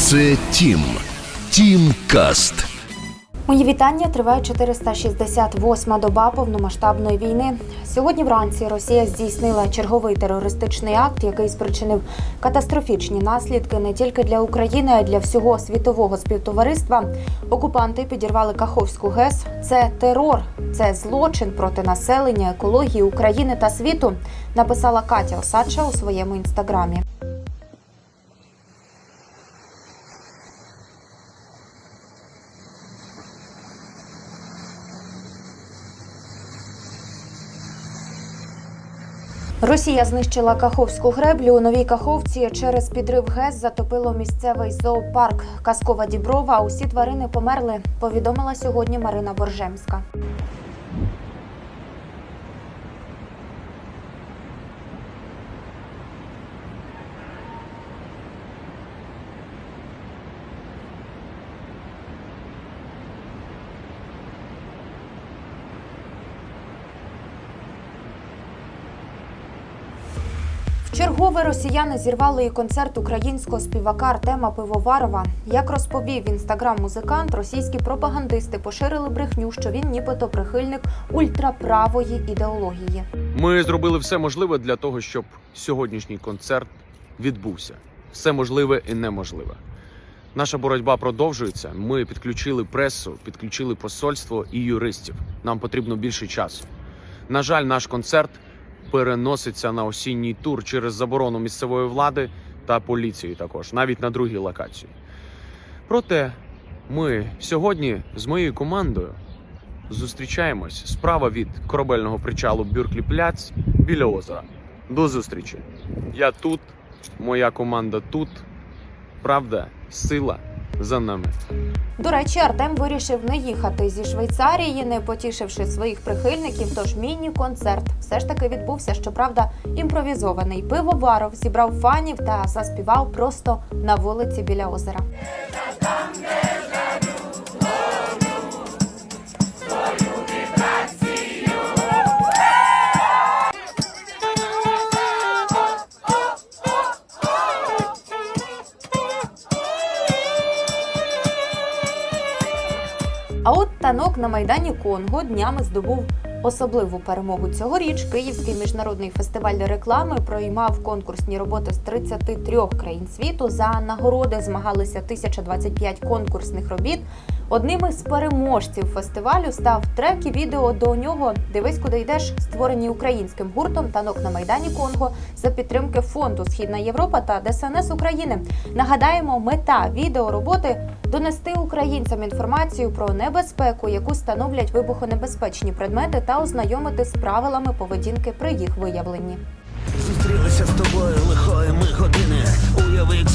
Це Тім. Тім Каст. Мої вітання триває 468-ма доба повномасштабної війни. Сьогодні вранці Росія здійснила черговий терористичний акт, який спричинив катастрофічні наслідки не тільки для України, а й для всього світового співтовариства. Окупанти підірвали Каховську ГЕС. Це терор, це злочин проти населення, екології України та світу. Написала Катя Осадча у своєму інстаграмі. Росія знищила Каховську греблю. У новій Каховці через підрив ГЕС затопило місцевий зоопарк Казкова Діброва. Усі тварини померли. Повідомила сьогодні Марина Боржемська. Вчергове росіяни зірвали і концерт українського співака Артема Пивоварова. Як розповів інстаграм-музикант, російські пропагандисти поширили брехню, що він нібито прихильник ультраправої ідеології. Ми зробили все можливе для того, щоб сьогоднішній концерт відбувся. Все можливе і неможливе. Наша боротьба продовжується. Ми підключили пресу, підключили посольство і юристів. Нам потрібно більше часу. На жаль, наш концерт переноситься на осінній тур через заборону місцевої влади та поліції також, навіть на другій локації. Проте ми сьогодні з моєю командою зустрічаємось справа від корабельного причалу Бюрклі Пляц біля озера. До зустрічі. Я тут, моя команда тут. Правда, сила за нами. До речі, Артем вирішив не їхати зі Швейцарії, не потішивши своїх прихильників. Тож міні-концерт все ж таки відбувся. Щоправда, імпровізований пивоваров зібрав фанів та заспівав просто на вулиці біля озера. А от танок на майдані Конго днями здобув особливу перемогу. Цьогоріч Київський міжнародний фестиваль реклами проймав конкурсні роботи з 33 країн світу. За нагороди змагалися 1025 конкурсних робіт. Одним із переможців фестивалю став трек і відео до нього Дивись, куди йдеш, створені українським гуртом танок на майдані Конго за підтримки фонду Східна Європа та ДСНС України. Нагадаємо, мета відеороботи донести українцям інформацію про небезпеку, яку становлять вибухонебезпечні предмети, та ознайомити з правилами поведінки при їх виявленні. Зустрілися з тобою лихої ми години. Уяви. Від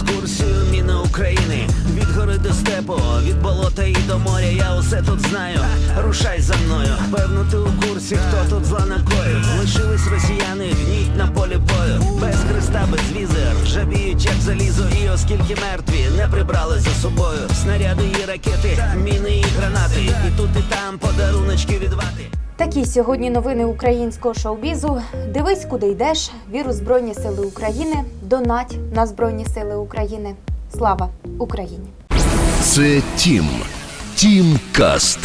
степу, від болота і до моря. Я усе тут знаю. Рушай за мною. Певно, ти у курсі, хто тут зла накоїв. Лишились росіяни, гніть на полі бою. Без хреста, без візер, жабіють, як залізо. І оскільки мертві не прибрали за собою. Снаряди і ракети, міни і гранати. І тут, і там подаруночки від вати. Такі сьогодні новини українського шоу-бізу. Дивись, куди йдеш. Віру Збройні Сили України. Донать на Збройні Сили України. Слава Україні! Це Тім. Тім Каст.